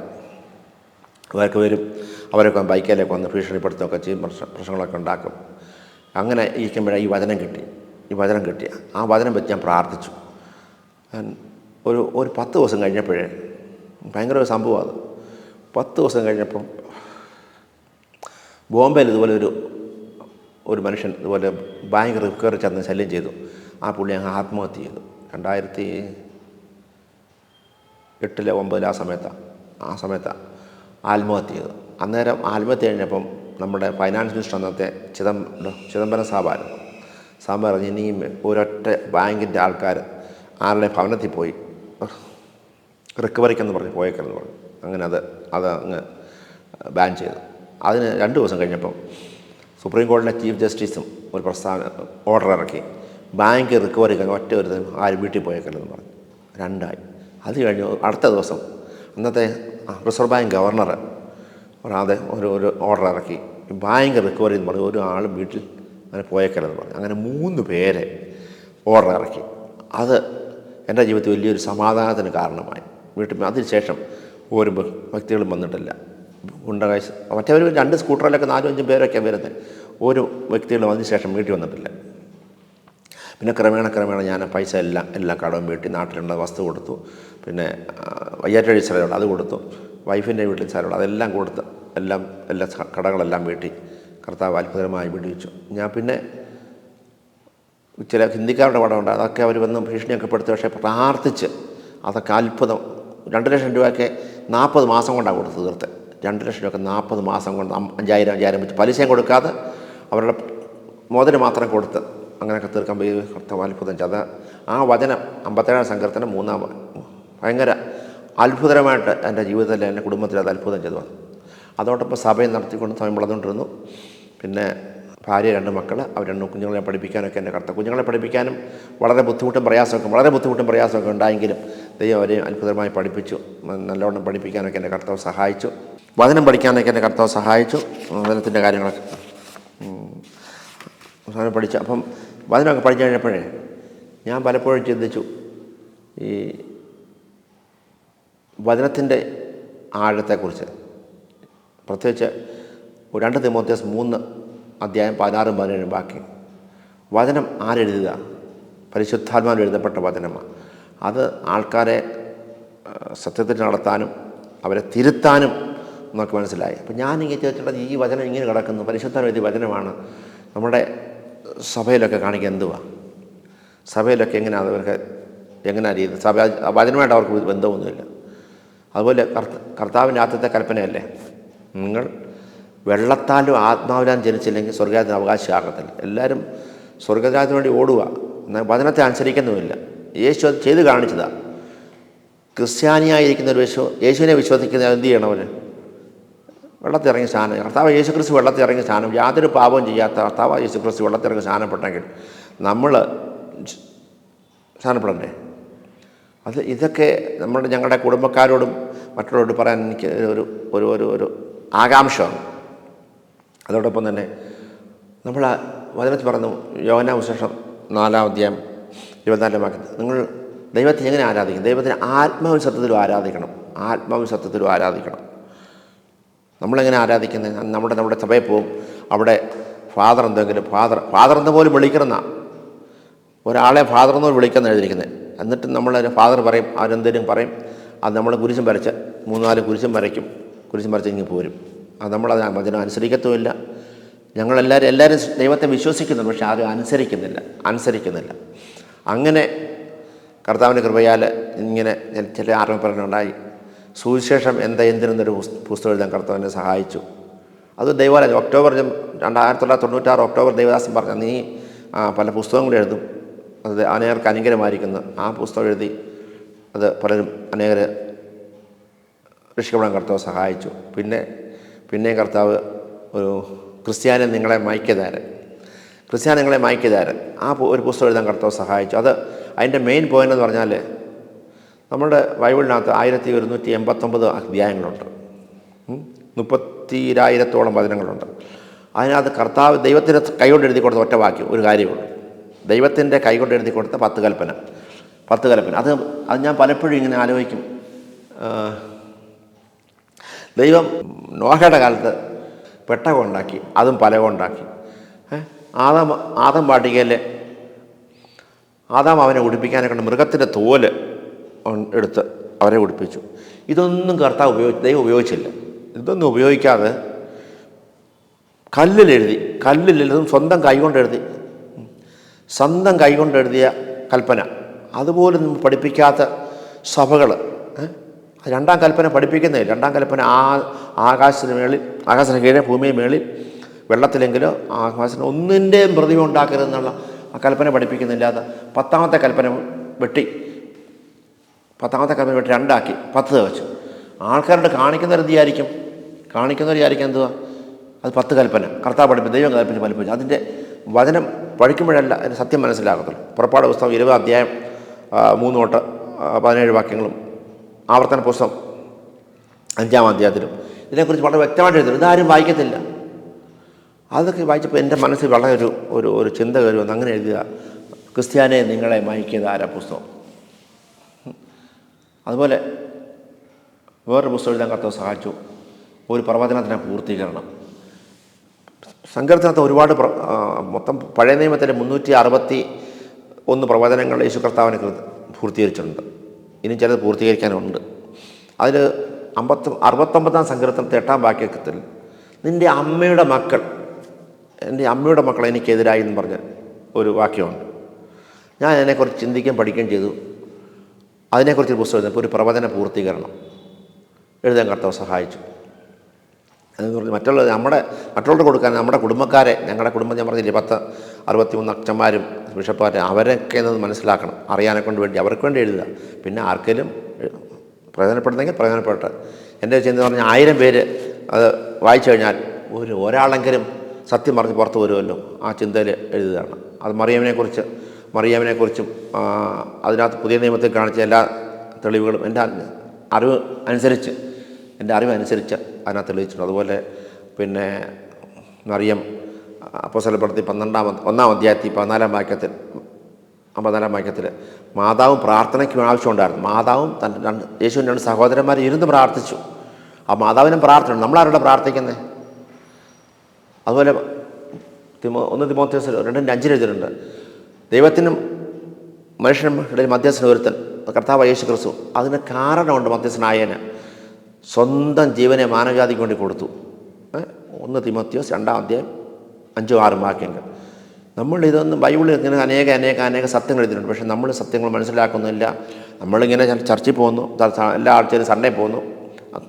അവരൊക്കെ വരും. അവരൊക്കെ ബൈക്കിലേക്ക് വന്ന് ഭീഷണിപ്പെടുത്തുകയൊക്കെ ചെയ്യും. പ്രശ്ന പ്രശ്നങ്ങളൊക്കെ ഉണ്ടാക്കും. അങ്ങനെ ഇരിക്കുമ്പോഴേ ഈ വചനം കിട്ടി. ഈ വചനം കിട്ടി. ആ വചനം വെച്ച് ഞാൻ പ്രാർത്ഥിച്ചു. ഒരു ഒരു പത്ത് ദിവസം കഴിഞ്ഞപ്പോഴേ ഭയങ്കര ഒരു സംഭവം അത്. പത്ത് ദിവസം കഴിഞ്ഞപ്പം ബോംബെയിൽ ഇതുപോലെ ഒരു ഒരു മനുഷ്യൻ ഇതുപോലെ ബാങ്ക് റിക്കവറി ചെന്ന് ശല്യം ചെയ്തു. ആ പുള്ളി അങ്ങ് ആത്മഹത്യ ചെയ്തു. രണ്ടായിരത്തി എട്ടിലെ ഒമ്പതിൽ ആ സമയത്താണ് ആ സമയത്താണ് ആത്മഹത്യ ചെയ്തു അന്നേരം ആത്മഹത്യ കഴിഞ്ഞപ്പം നമ്മുടെ ഫൈനാൻസ് മിനിസ്റ്റർ അന്നത്തെ ചിദം ചിദംബരം സാബായിരുന്നു സാബ് പറഞ്ഞു ഇനിയും ഒരൊറ്റ ബാങ്കിന്റെ ആൾക്കാർ ആരുടെ ഭവനത്തിൽ പോയി റിക്കവറിക്കെന്ന് പറഞ്ഞ് പോയേക്കെന്ന് പറഞ്ഞു. അങ്ങനെ അത് അത് അങ്ങ് ബാൻ ചെയ്തു. അതിന് രണ്ട് ദിവസം കഴിഞ്ഞപ്പം സുപ്രീം കോടതിയിലെ ചീഫ് ജസ്റ്റിസും ഒരു പ്രസ്താവന ഓർഡർ ഇറക്കി. ബാങ്ക് റിക്കവറി കഴിഞ്ഞ ഒറ്റ ഒരു ആരും വീട്ടിൽ പോയേക്കല്ലെന്ന് പറഞ്ഞു. രണ്ടായി. അത് കഴിഞ്ഞു അടുത്ത ദിവസം അന്നത്തെ റിസർവ് ബാങ്ക് ഗവർണർ അതെ ഒരു ഒരു ഓർഡർ ഇറക്കി. ബാങ്ക് റിക്കവറി എന്ന് പറഞ്ഞു ഒരു ആളും വീട്ടിൽ അങ്ങനെ പോയേക്കല്ലെന്ന് പറഞ്ഞു. അങ്ങനെ മൂന്ന് പേരെ ഓർഡർ ഇറക്കി. അത് എന്റെ ജീവിതത്തിൽ വലിയൊരു സമാധാനത്തിന് കാരണമായി. വീട്ടിൽ അതിനുശേഷം ഒരു വ്യക്തികളും വന്നിട്ടില്ല. ഗുണ്ടകാശ് മറ്റവർ രണ്ട് സ്കൂട്ടറിലൊക്കെ നാലും അഞ്ചും പേരൊക്കെ വരുന്നത്. ഒരു വ്യക്തികളും അതിനുശേഷം വീട്ടിൽ വന്നിട്ടില്ല. പിന്നെ ക്രമേണ ക്രമേണ ഞാൻ പൈസ എല്ലാം എല്ലാ കടവും വീട്ടി നാട്ടിലുള്ള വസ്തു കൊടുത്തു. പിന്നെ വയ്യാറ്റഴി സ്ഥലമുണ്ട് അത് കൊടുത്തു. വൈഫിന്റെ വീട്ടിൽ സ്ഥലമുണ്ട് അതെല്ലാം കൊടുത്ത് എല്ലാം എല്ലാ കടകളെല്ലാം വീട്ടി കർത്താവ് അത്ഭുതകരമായി വിടിവിച്ചു. ഞാൻ പിന്നെ ചില ഹിന്ദിക്കാരുടെ പടമുണ്ട് അതൊക്കെ അവർ വന്ന് ഭീഷണിയൊക്കെ പെടുത്തി. പക്ഷേ പ്രാർത്ഥിച്ച് അതൊക്കെ അത്ഭുതം. രണ്ട് ലക്ഷം രൂപയൊക്കെ നാൽപ്പത് മാസം കൊണ്ടാണ് കൊടുത്ത് തീർത്ത്. രണ്ട് ലക്ഷം രൂപ നാൽപ്പത് മാസം കൊണ്ട് അഞ്ചായിരം അഞ്ചായിരം വെച്ച് പലിശയും കൊടുക്കാതെ അവരുടെ മോതിരം മാത്രം കൊടുത്ത് അങ്ങനെയൊക്കെ തീർക്കാൻ പോയി. അത്ഭുതം ചെയ്ത്. ആ വചനം അമ്പത്തേഴാം സങ്കീർത്തനം മൂന്നാം ഭയങ്കര അത്ഭുതരമായിട്ട് എന്റെ ജീവിതത്തിൽ എന്റെ കുടുംബത്തിൽ അത് അത്ഭുതം ചെയ്തു. വന്നു അതോടൊപ്പം സഭയും നടത്തിക്കൊണ്ട് സമയം വളർന്നുകൊണ്ടിരുന്നു. പിന്നെ ഭാര്യ രണ്ട് മക്കൾ അവർ രണ്ട് കുഞ്ഞുങ്ങളെ പഠിപ്പിക്കാനൊക്കെ എന്റെ കർത്ത കുഞ്ഞുങ്ങളെ പഠിപ്പിക്കാനും വളരെ ബുദ്ധിമുട്ടും പ്രയാസമൊക്കെ വളരെ ബുദ്ധിമുട്ടും പ്രയാസമൊക്കെ ഉണ്ടായെങ്കിലും ദൈവം അവരെ അത്ഭുതമായി പഠിപ്പിച്ചു. നല്ലവണ്ണം പഠിപ്പിക്കാനൊക്കെ എന്റെ കർത്താവ് സഹായിച്ചു. വചനം പഠിക്കാനൊക്കെ എന്റെ കർത്താവ് സഹായിച്ചു. വചനത്തിന്റെ കാര്യങ്ങളൊക്കെ. അവസാനം പഠിച്ചു. അപ്പം വചനമൊക്കെ പഠിച്ചു കഴിഞ്ഞപ്പോഴേ ഞാൻ പലപ്പോഴും ചിന്തിച്ചു ഈ വചനത്തിന്റെ ആഴത്തെക്കുറിച്ച്. പ്രത്യേകിച്ച് രണ്ട് തിമോത്യസ് മൂന്ന് അധ്യായം പതിനാറും പതിനേഴും ബാക്കി. വചനം ആരെഴുതുക? പരിശുദ്ധാത്മാവിൽ എഴുതപ്പെട്ട വചനമാണ് അത് ആൾക്കാരെ സത്യത്തിൽ നടത്താനും അവരെ തിരുത്താനും നമുക്ക് മനസ്സിലായി. അപ്പം ഞാൻ ഇങ്ങനെ ചോദിച്ചിട്ടുള്ളത് ഈ വചനം ഇങ്ങനെ കിടക്കുന്നു. പരിശുദ്ധ വേദി വചനമാണ് നമ്മുടെ സഭയിലൊക്കെ കാണിക്കുക എന്തുവാ? സഭയിലൊക്കെ എങ്ങനെയാണ് അവർക്ക് എങ്ങനെയാണ് രീതി? സഭ വചനമായിട്ട് അവർക്ക് ബന്ധമൊന്നുമില്ല. അതുപോലെ കർത്ത കർത്താവിന്റെ ആദ്യത്തെ കൽപ്പനയല്ലേ? നിങ്ങൾ വെള്ളത്താലും ആത്മാവിലാൻ ജനിച്ചില്ലെങ്കിൽ സ്വർഗരാജ്യത്തിന് അവകാശമാകത്തില്ല എല്ലാവരും സ്വർഗരാജ്യത്തിന് വേണ്ടി ഓടുക. എന്നാൽ വചനത്തെ അനുസരിക്കുന്നുമില്ല. യേശു അത് ചെയ്ത് കാണിച്ചതാണ് ക്രിസ്ത്യാനിയായിരിക്കുന്ന ഒരു വിശ്വ യേശുവിനെ വിശ്വസിക്കുന്ന എന്ത് ചെയ്യണം അവന്? വെള്ളത്തിൽ ഇറങ്ങി സ്നാനം കർത്താവ് യേശു ക്രിസ്തു വെള്ളത്തിൽ ഇറങ്ങി സ്നാനം യാതൊരു പാപവും ചെയ്യാത്ത കർത്താവ് യേശു ക്രിസ്തു വെള്ളത്തിൽ ഇറങ്ങി സ്നാനപ്പെട്ടെങ്കിൽ നമ്മൾ സ്നാനപ്പെടണ്ടേ? അത് ഇതൊക്കെ നമ്മുടെ ഞങ്ങളുടെ കുടുംബക്കാരോടും മറ്റുള്ളവരോട് പറയാൻ എനിക്ക് ഒരു ഒരു ഒരു ഒരു ആകാംക്ഷമാണ് അതോടൊപ്പം തന്നെ നമ്മൾ വചനത്തിൽ പറഞ്ഞു യോനാവിശേഷം നാലാം അധ്യായം ഇരുപത്തിനാലാം വാക്യത്തിൽ നിങ്ങൾ ദൈവത്തെ എങ്ങനെ ആരാധിക്കും? ദൈവത്തിന് ആത്മാവിൻ സത്യത്തിലും ആരാധിക്കണം. ആത്മാവിൻ സത്യത്തിലും ആരാധിക്കണം. നമ്മളെങ്ങനെ ആരാധിക്കുന്നത്? നമ്മുടെ നമ്മുടെ സഭയിൽ പോവും. അവിടെ ഫാദർ എന്തെങ്കിലും ഫാദർ ഫാദർ എന്ന് പോലും വിളിക്കണമെന്നാ ഒരാളെ ഫാദർ എന്ന് വിളിക്കുന്ന എഴുതിയിരിക്കുന്നത്. എന്നിട്ട് നമ്മൾ ഫാദർ പറയും അവരെന്തെങ്കിലും പറയും അത് നമ്മൾ കുരിശും വരച്ച് മൂന്നാൽ കുരിശും വരയ്ക്കും. കുരിശും വരച്ച് ഇങ്ങനെ പോരും. അത് നമ്മളത് വചനം അനുസരിക്കത്തുമില്ല. ഞങ്ങളെല്ലാവരും എല്ലാവരും ദൈവത്തെ വിശ്വസിക്കുന്നുണ്ട് പക്ഷെ ആരും അനുസരിക്കുന്നില്ല. അനുസരിക്കുന്നില്ല. അങ്ങനെ കർത്താവിന്റെ കൃപയാൽ ഇങ്ങനെ ചില ആത്മപ്രകടനമുണ്ടായി സുവിശേഷം എന്താ എന്തിനെന്നൊരു പുസ്- പുസ്തകം എഴുതാൻ കർത്താവിനെ സഹായിച്ചു. അത് ദൈവാലയം ഒക്ടോബർ രണ്ടായിരത്തി തൊള്ളായിരത്തി തൊണ്ണൂറ്റാറ് ഒക്ടോബർ ദേവദാസൻ പറഞ്ഞ നീ പല പുസ്തകങ്ങൾ എഴുതും. അത് അനേകർക്ക് അനുഗ്രഹമായിരിക്കുന്നു. ആ പുസ്തകം എഴുതി അത് പലരും അനേകർ രക്ഷിക്കപ്പെടാൻ കർത്താവ് സഹായിച്ചു. പിന്നെ പിന്നെ കർത്താവ് ഒരു ക്രിസ്ത്യാനി നിങ്ങളെ മയക്കിയതാരൻ ക്രിസ്ത്യാനി മയക്കിതാരൻ ആ ഒരു പുസ്തകം എഴുതാൻ കർത്താവ് സഹായിച്ചു. അത് അതിന്റെ മെയിൻ പോയിന്റ് എന്ന് പറഞ്ഞാൽ നമ്മുടെ ബൈബിളിനകത്ത് ആയിരത്തി ഒരുന്നൂറ്റി എൺപത്തൊമ്പത് അധ്യായങ്ങളുണ്ട്. മുപ്പത്തിരായിരത്തോളം വചനങ്ങളുണ്ട്. അതിനകത്ത് കർത്താവ് ദൈവത്തിന്റെ കൈകൊണ്ട് എഴുതി കൊടുത്ത ഒറ്റ വാക്യം ഒരു കാര്യമുള്ളൂ ദൈവത്തിന്റെ കൈകൊണ്ട് എഴുതി കൊടുത്ത പത്ത് കൽപ്പന പത്ത് കൽപ്പന അത് അത് ഞാൻ പലപ്പോഴും ഇങ്ങനെ ആലോചിക്കും. ദൈവം നോഹയുടെ കാലത്ത് പെട്ടകം ഉണ്ടാക്കി അതും പലകം ഉണ്ടാക്കി? ആദം ആദം വാട്ടികയിൽ ആദാം അവനെ ഉടുപ്പിക്കാനെ കൊണ്ട് മൃഗത്തിന്റെ തോൽ എടുത്ത് അവരെ ഉടുപ്പിച്ചു ഇതൊന്നും കർത്താവ് ഉപയോഗിച്ച് ദൈവം ഉപയോഗിച്ചില്ല. ഇതൊന്നും ഉപയോഗിക്കാതെ കല്ലിലെഴുതി കല്ലിലെഴുതും സ്വന്തം കൈകൊണ്ട് എഴുതി. സ്വന്തം കൈകൊണ്ട് എഴുതിയ കൽപ്പന. അതുപോലെ നമ്മൾ പഠിപ്പിക്കാത്ത സഭകൾ രണ്ടാം കൽപ്പന പഠിപ്പിക്കുന്നേ രണ്ടാം കൽപ്പന ആ ആകാശത്തിന് മേളിൽ ആകാശത്തിന് കീഴെ ഭൂമിയെ മേളിൽ വെള്ളത്തിലെങ്കിലോ ആകാശത്തിന് ഒന്നിന്റെയും പ്രതിമ ഉണ്ടാക്കരുതെന്നുള്ള ആ കൽപ്പന പഠിപ്പിക്കുന്നില്ലാതെ പത്താമത്തെ കൽപ്പന വെട്ടി. പത്താമത്തെ കൽപ്പന വെട്ടി രണ്ടാക്കി പത്ത് വെച്ചു. ആൾക്കാരുടെ കാണിക്കുന്നവർ വിചാരിക്കും? കാണിക്കുന്നവർ വിചാരിക്കും എന്തുവാ? അത് പത്ത് കൽപ്പന. കർത്താവ് പഠിപ്പിച്ചു ദൈവം കൽപ്പന പഠിപ്പിച്ചു അതിന്റെ വചനം പഠിക്കുമ്പോഴല്ല അതിന് സത്യം മനസ്സിലാകത്തുള്ളൂ. പുറപ്പാട് പുസ്തകം ഇരുപത് അധ്യായം മൂന്ന് തൊട്ട് പതിനേഴ് വാക്യങ്ങളും ആവർത്തന പുസ്തകം അഞ്ചാം അധ്യായത്തിലും. ഇതിനെക്കുറിച്ച് വളരെ വ്യക്തമായിട്ട് എഴുതുന്നു ഇതാരും വായിക്കത്തില്ല. അതൊക്കെ വായിച്ചപ്പോൾ എന്റെ മനസ്സിൽ വളരെ ഒരു ഒരു ഒരു ചിന്ത കയറി വന്നു. അങ്ങനെ എഴുതുക ക്രിസ്ത്യാനെ നിങ്ങളെ മയക്കിയത് ആരാ പുസ്തകം? അതുപോലെ വേറൊരു പുസ്തകം എഴുതാൻ കർത്താവ് സഹായിച്ചു. ഒരു പ്രവചനത്തിന്റെ പൂർത്തീകരണം. സങ്കീർത്തനത്തെ ഒരുപാട് മൊത്തം പഴയ നിയമത്തിലെ മുന്നൂറ്റി അറുപത്തി ഒന്ന് പ്രവചനങ്ങൾ യേശു കർത്താവിനെ പൂർത്തീകരിച്ചിട്ടുണ്ട്. ഇനി ചിലത് പൂർത്തീകരിക്കാനുണ്ട്. അതിൽ അമ്പത്തി അറുപത്തൊമ്പതാം സങ്കീർത്തനത്തെ എട്ടാം വാക്യത്തിൽ നിന്റെ അമ്മയുടെ മക്കൾ എന്റെ അമ്മയുടെ മക്കൾ എനിക്കെതിരായി എന്ന് പറഞ്ഞ ഒരു വാക്യമുണ്ട്. ഞാൻ അതിനെക്കുറിച്ച് ചിന്തിക്കുകയും പഠിക്കുകയും ചെയ്തു. അതിനെക്കുറിച്ച് ഒരു പുസ്തകം ഒരു പ്രവചന പൂർത്തീകരണം എഴുതാൻ കർത്താവ് സഹായിച്ചു. എന്ന് പറഞ്ഞ് മറ്റുള്ള നമ്മുടെ മറ്റുള്ളവർക്ക് കൊടുക്കാൻ നമ്മുടെ കുടുംബക്കാരെ ഞങ്ങളുടെ കുടുംബം ഞാൻ പറഞ്ഞില്ലേ പത്ത് അറുപത്തി മൂന്ന് അച്ഛന്മാരും ബിഷപ്പാരും അവരൊക്കെ എന്നത് മനസ്സിലാക്കണം. അറിയാനെ കൊണ്ട് വേണ്ടി അവർക്ക് വേണ്ടി എഴുതുക. പിന്നെ ആർക്കെങ്കിലും പ്രയോജനപ്പെടുന്നെങ്കിൽ പ്രയോജനപ്പെട്ട് എന്റെ ചിന്ത പറഞ്ഞാൽ ആയിരം പേര് അത് വായിച്ചു കഴിഞ്ഞാൽ ഒരു ഒരാളെങ്കിലും സത്യം പറഞ്ഞ് പുറത്ത് വരുമല്ലോ ആ ചിന്തയിൽ എഴുതുകയാണ്. അത് മറിയാമിനെക്കുറിച്ച് മറിയാമിനെക്കുറിച്ചും അതിനകത്ത് പുതിയ നിയമത്തിൽ കാണിച്ച എല്ലാ തെളിവുകളും എന്റെ അറിവ് അനുസരിച്ച് എന്റെ അറിവ് അനുസരിച്ച് അതിനകത്ത് തെളിയിച്ചിട്ടുണ്ട്. അതുപോലെ പിന്നെ മറിയം അപ്പോസ്തലപ്പെടുത്തി പന്ത്രണ്ടാം ഒന്നാം അധ്യായത്തിൽ പതിനാലാം വാക്യത്തിൽ അമ്പതിനാലാം വാക്യത്തിൽ മാതാവും പ്രാർത്ഥനയ്ക്കും ആവശ്യമുണ്ടായിരുന്നു. മാതാവും തന്റെ രണ്ട് യേശുവിന്റെ രണ്ട് സഹോദരന്മാർ ഇരുന്ന് പ്രാർത്ഥിച്ചു. ആ മാതാവിനും പ്രാർത്ഥന നമ്മളാരോടെ പ്രാർത്ഥിക്കുന്നത് അതുപോലെ തിമോ ഒന്ന് തിമോത്യോസ് രണ്ടും അഞ്ചിൽ എഴുതിയിട്ടുണ്ട്. ദൈവത്തിനും മനുഷ്യനും ഇടയിൽ മധ്യസ്ഥന ഒരുത്തൻ കർത്താവ് യേശു ക്രിസ്തു അതിന് കാരണമുണ്ട് മധ്യസ്ഥനായന്. സ്വന്തം ജീവനെ മാനവജാതിക്ക് വേണ്ടി കൊടുത്തു? ഒന്ന് തിമോത്യോസ് രണ്ടാം അധ്യായം അഞ്ചും ആറും വാക്യങ്ങൾ. നമ്മൾ ഇതൊന്നും ബൈബിളിൽ ഇങ്ങനെ അനേക അനേക അനേക സത്യങ്ങൾ എഴുതിയിട്ടുണ്ട്. പക്ഷേ നമ്മൾ സത്യങ്ങൾ മനസ്സിലാക്കുന്നില്ല. നമ്മളിങ്ങനെ ച- ചർച്ചിൽ പോകുന്നു എല്ലാ ആഴ്ചയിലും സൺഡേ പോകുന്നു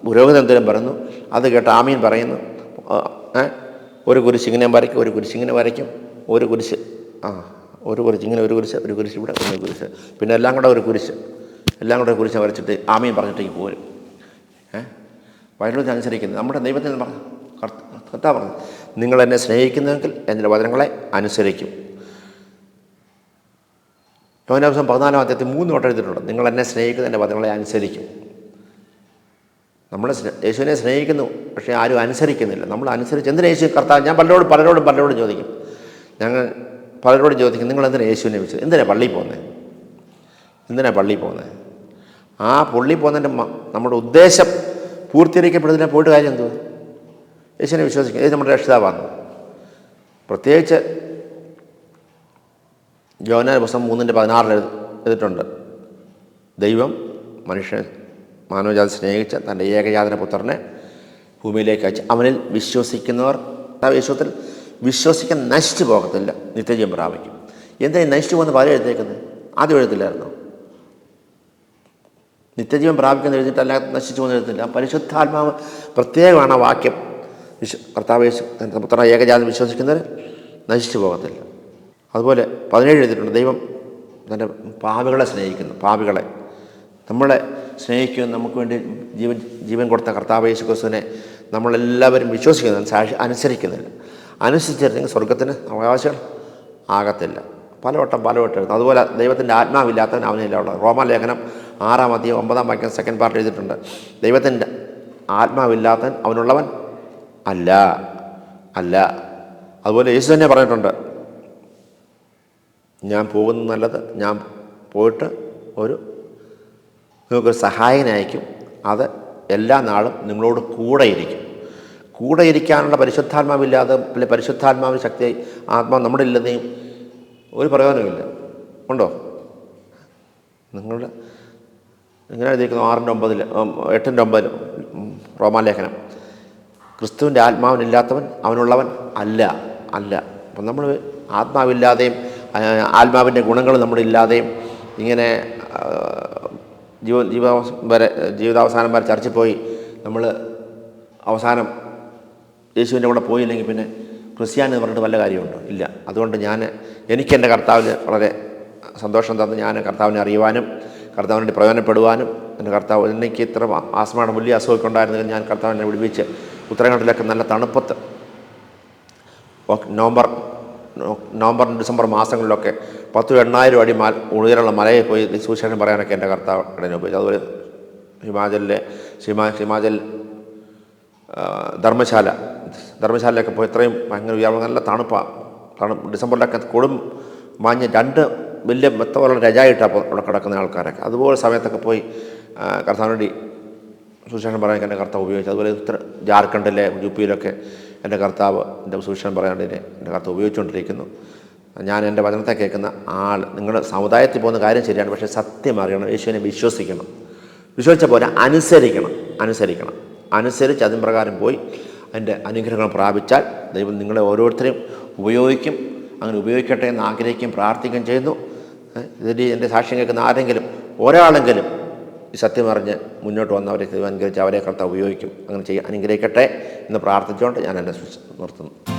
പുരോഗതി എന്തെങ്കിലും പറയുന്നു അത് കേട്ട് ആമീൻ പറയുന്നു? ഒരു കുരിശ് ഇങ്ങനെ വരയ്ക്കും ഒരു കുരിശ് ഇങ്ങനെ വരയ്ക്കും ഒരു കുരിശ്. ആ ഒരു കുരിശ് ഇങ്ങനെ ഒരു കുരിശ് ഒരു കുരിശ് ഇവിടെ ഒരു കുരിശ്. പിന്നെ എല്ലാം കൂടെ ഒരു കുരിശ്. എല്ലാം കൂടെ കുരിശ് വരച്ചിട്ട് ആമയും പറഞ്ഞിട്ടേക്ക് പോരും. ഏ? വയലൂർ അനുസരിക്കുന്നത് നമ്മുടെ ദൈവത്തിൽ നിന്ന് പറഞ്ഞു. കർത്താവ് പറഞ്ഞു. നിങ്ങൾ എന്നെ സ്നേഹിക്കുന്നെങ്കിൽ എന്റെ വചനങ്ങളെ അനുസരിക്കും. യോനാവസം പതിനാലാം അധ്യായത്തിൽ മൂന്ന് വട്ടം എഴുതിയിട്ടുണ്ട്. നിങ്ങൾ എന്നെ സ്നേഹിക്കുന്ന എന്റെ വചനങ്ങളെ അനുസരിക്കും. നമ്മൾ യേശുവിനെ സ്നേഹിക്കുന്നു പക്ഷേ ആരും അനുസരിക്കുന്നില്ല. നമ്മൾ അനുസരിച്ച് എന്തിനാ യേശു കർത്താവ്? ഞാൻ പലരോടും പലരോടും പലരോടും ചോദിക്കും. ഞങ്ങൾ പലരോടും ചോദിക്കും നിങ്ങൾ എന്തിനാ യേശുവിനെ വിളിച്ചത്? എന്തിനാ പള്ളിയിൽ പോകുന്നത് എന്തിനാ പള്ളിയിൽ പോകുന്നത് ആ പള്ളിയിൽ പോകുന്നതിന്റെ നമ്മുടെ ഉദ്ദേശം പൂർത്തീകരിക്കപ്പെടുന്നതിനെ പോയിട്ട് കാര്യം എന്തുവാ യേശുവിനെ വിശ്വസിക്കും. ഇത് നമ്മുടെ രക്ഷിതാവാണ്. പ്രത്യേകിച്ച് ജോന പുസ്തകം മൂന്നിന്റെ പതിനാറിൽ എഴുതി എഴുതിയിട്ടുണ്ട്. ദൈവം മനുഷ്യൻ മാനവജാതി സ്നേഹിച്ച തന്റെ ഏകജാതന പുത്രനെ ഭൂമിയിലേക്ക് അയച്ച് അവനിൽ വിശ്വസിക്കുന്നവർ ആ വിശ്വത്തിൽ വിശ്വസിക്കാൻ നശിച്ചു പോകത്തില്ല നിത്യജീവൻ പ്രാപിക്കും. എന്താ ഈ നശിച്ചു പോകുന്ന പല എഴുതേക്കുന്നത് ആദ്യം എഴുതില്ലായിരുന്നു നിത്യജീവൻ പ്രാപിക്കുന്ന എഴുതിയിട്ടല്ല നശിച്ചു പോകുന്ന എഴുതില്ല പരിശുദ്ധാത്മാവ് പ്രത്യേകമാണ് ആ വാക്യം. വിശ്വ കർത്താവ് യേശു പുത്ര ഏകജാതം വിശ്വസിക്കുന്നവർ നശിച്ചു പോകത്തില്ല. അതുപോലെ പതിനേഴ് എഴുതിയിട്ടുണ്ട് ദൈവം തന്റെ പാവികളെ സ്നേഹിക്കുന്നു പാവികളെ നമ്മളെ സ്നേഹിക്കുകയും നമുക്ക് വേണ്ടി ജീവൻ ജീവൻ കൊടുത്ത കർത്താവ് യേശു ക്രിസ്തുവിനെ നമ്മളെല്ലാവരും വിശ്വസിക്കുന്നില്ല സാക്ഷി അനുസരിക്കുന്നില്ല. അനുസരിച്ചിരുന്നെങ്കിൽ സ്വർഗത്തിന് അവകാശം ആകത്തില്ല. പലവട്ടം പലവട്ടം. അതുപോലെ ദൈവത്തിന്റെ ആത്മാവില്ലാത്തവൻ അവനില്ല ഉള്ളത്. റോമാലേഖനം ആറാം അധികം ഒമ്പതാം വാക്യം സെക്കൻഡ് പാർട്ട് എഴുതിയിട്ടുണ്ട്. ദൈവത്തിന്റെ ആത്മാവില്ലാത്തവൻ അവനുള്ളവൻ അല്ല. അല്ല. അതുപോലെ യേശു തന്നെ പറഞ്ഞിട്ടുണ്ട്. ഞാൻ പോകുന്നത് നല്ലത് ഞാൻ പോയിട്ട് ഒരു നിങ്ങൾക്കൊരു സഹായകനായിരിക്കും. അത് എല്ലാ നാളും നിങ്ങളോട് കൂടെയിരിക്കും. കൂടെ ഇരിക്കാനുള്ള പരിശുദ്ധാത്മാവില്ലാതെ അല്ലെ പരിശുദ്ധാത്മാവിന് ശക്തി ആത്മാവ് നമ്മുടെ ഇല്ലെന്നേയും ഒരു പ്രയോജനമില്ല ഉണ്ടോ? നിങ്ങളുടെ ഇങ്ങനെ എഴുതിയിരിക്കുന്നു ആറിന്റെ ഒമ്പതിൽ എട്ടിന്റെ ഒമ്പതിൽ റോമാലേഖനം ക്രിസ്തുവിന്റെ ആത്മാവിനില്ലാത്തവൻ അവനുള്ളവൻ അല്ല അല്ല. അപ്പം നമ്മൾ ആത്മാവില്ലാതെയും ആത്മാവിന്റെ ഗുണങ്ങൾ നമ്മളില്ലാതെയും ഇങ്ങനെ ജീവ ജീവ വരെ ജീവിതാവസാനം വരെ ചർച്ചിൽ പോയി. നമ്മൾ അവസാനം യേശുവിന്റെ കൂടെ പോയില്ലെങ്കിൽ പിന്നെ ക്രിസ്ത്യാനി എന്ന് പറഞ്ഞിട്ട് വല്ല കാര്യമുണ്ടോ? ഇല്ല. അതുകൊണ്ട് ഞാൻ എനിക്ക് എന്റെ കർത്താവിൽ വളരെ സന്തോഷം തന്ന് ഞാൻ കർത്താവിനെ അറിയുവാനും കർത്താവിന് പ്രയോജനപ്പെടുവാനും എന്റെ കർത്താവ് എനിക്ക് ഇത്ര ആസ്മയുടെ വലിയ അസുഖമൊക്കെ ഉണ്ടായിരുന്നെങ്കിൽ ഞാൻ കർത്താവിനെ വിടുവിച്ച് ഉത്തരാഖണ്ഡിലൊക്കെ നല്ല തണുപ്പത്ത് നവംബർ നവംബർ ഡിസംബർ മാസങ്ങളിലൊക്കെ പത്തും എണ്ണായിരം അടി മല ഉയരമുള്ള മലയിൽ പോയി സുവിശേഷം പറയാനൊക്കെ എന്റെ കർത്താവ് ഇടനെ ഉപയോഗിച്ചു. അതുപോലെ ഹിമാചലിലെ ഹിമാ ഹിമാചൽ ധർമ്മശാല ധർമ്മശാലയിലൊക്കെ പോയി ഇത്രയും ഭയങ്കര ഉയർന്ന നല്ല തണുപ്പാണ് തണു ഡിസംബറിലൊക്കെ കൊടും മാഞ്ഞ് രണ്ട് വലിയ മെത്ത പോലുള്ള രജായിട്ടാണ് അവിടെ കിടക്കുന്ന ആൾക്കാരൊക്കെ. അതുപോലെ സമയത്തൊക്കെ പോയി കർത്താവിന് വേണ്ടി സുശേഷം പറയാൻ എന്റെ കർത്താവ് ഉപയോഗിച്ചു. അതുപോലെ ഉത്തര ജാർഖണ്ഡിലെ യു പിയിലൊക്കെ എന്റെ കർത്താവ് എന്റെ സുശേഷം പറയാൻ എന്റെ കർത്താവ് ഉപയോഗിച്ചുകൊണ്ടിരിക്കുന്നു. ഞാൻ എന്റെ വചനത്തെ കേൾക്കുന്ന ആൾ നിങ്ങളുടെ സമുദായത്തിൽ പോകുന്ന കാര്യം ശരിയാണ് പക്ഷേ സത്യം അറിയണം യേശുവിനെ വിശ്വസിക്കണം. വിശ്വസിച്ച പോലെ അനുസരിക്കണം അനുസരിക്കണം. അനുസരിച്ച് അതിന് പ്രകാരം പോയി അതിന്റെ അനുഗ്രഹങ്ങൾ പ്രാപിച്ചാൽ ദൈവം നിങ്ങളെ ഓരോരുത്തരെയും ഉപയോഗിക്കും അങ്ങനെ ഉപയോഗിക്കട്ടെ എന്ന് ആഗ്രഹിക്കുകയും പ്രാർത്ഥിക്കുകയും ചെയ്യുന്നു. ഇതിൽ എന്റെ സാക്ഷ്യം കേൾക്കുന്ന ആരെങ്കിലും ഒരാളെങ്കിലും ഈ സത്യം അറിഞ്ഞ് മുന്നോട്ട് വന്നവരെ അനുഗ്രഹിച്ച് അവരെ കർത്താവ് ഉപയോഗിക്കും. അങ്ങനെ ചെയ്യാൻ അനുഗ്രഹിക്കട്ടെ എന്ന് പ്രാർത്ഥിച്ചുകൊണ്ട് ഞാൻ എന്നെ നിർത്തുന്നു.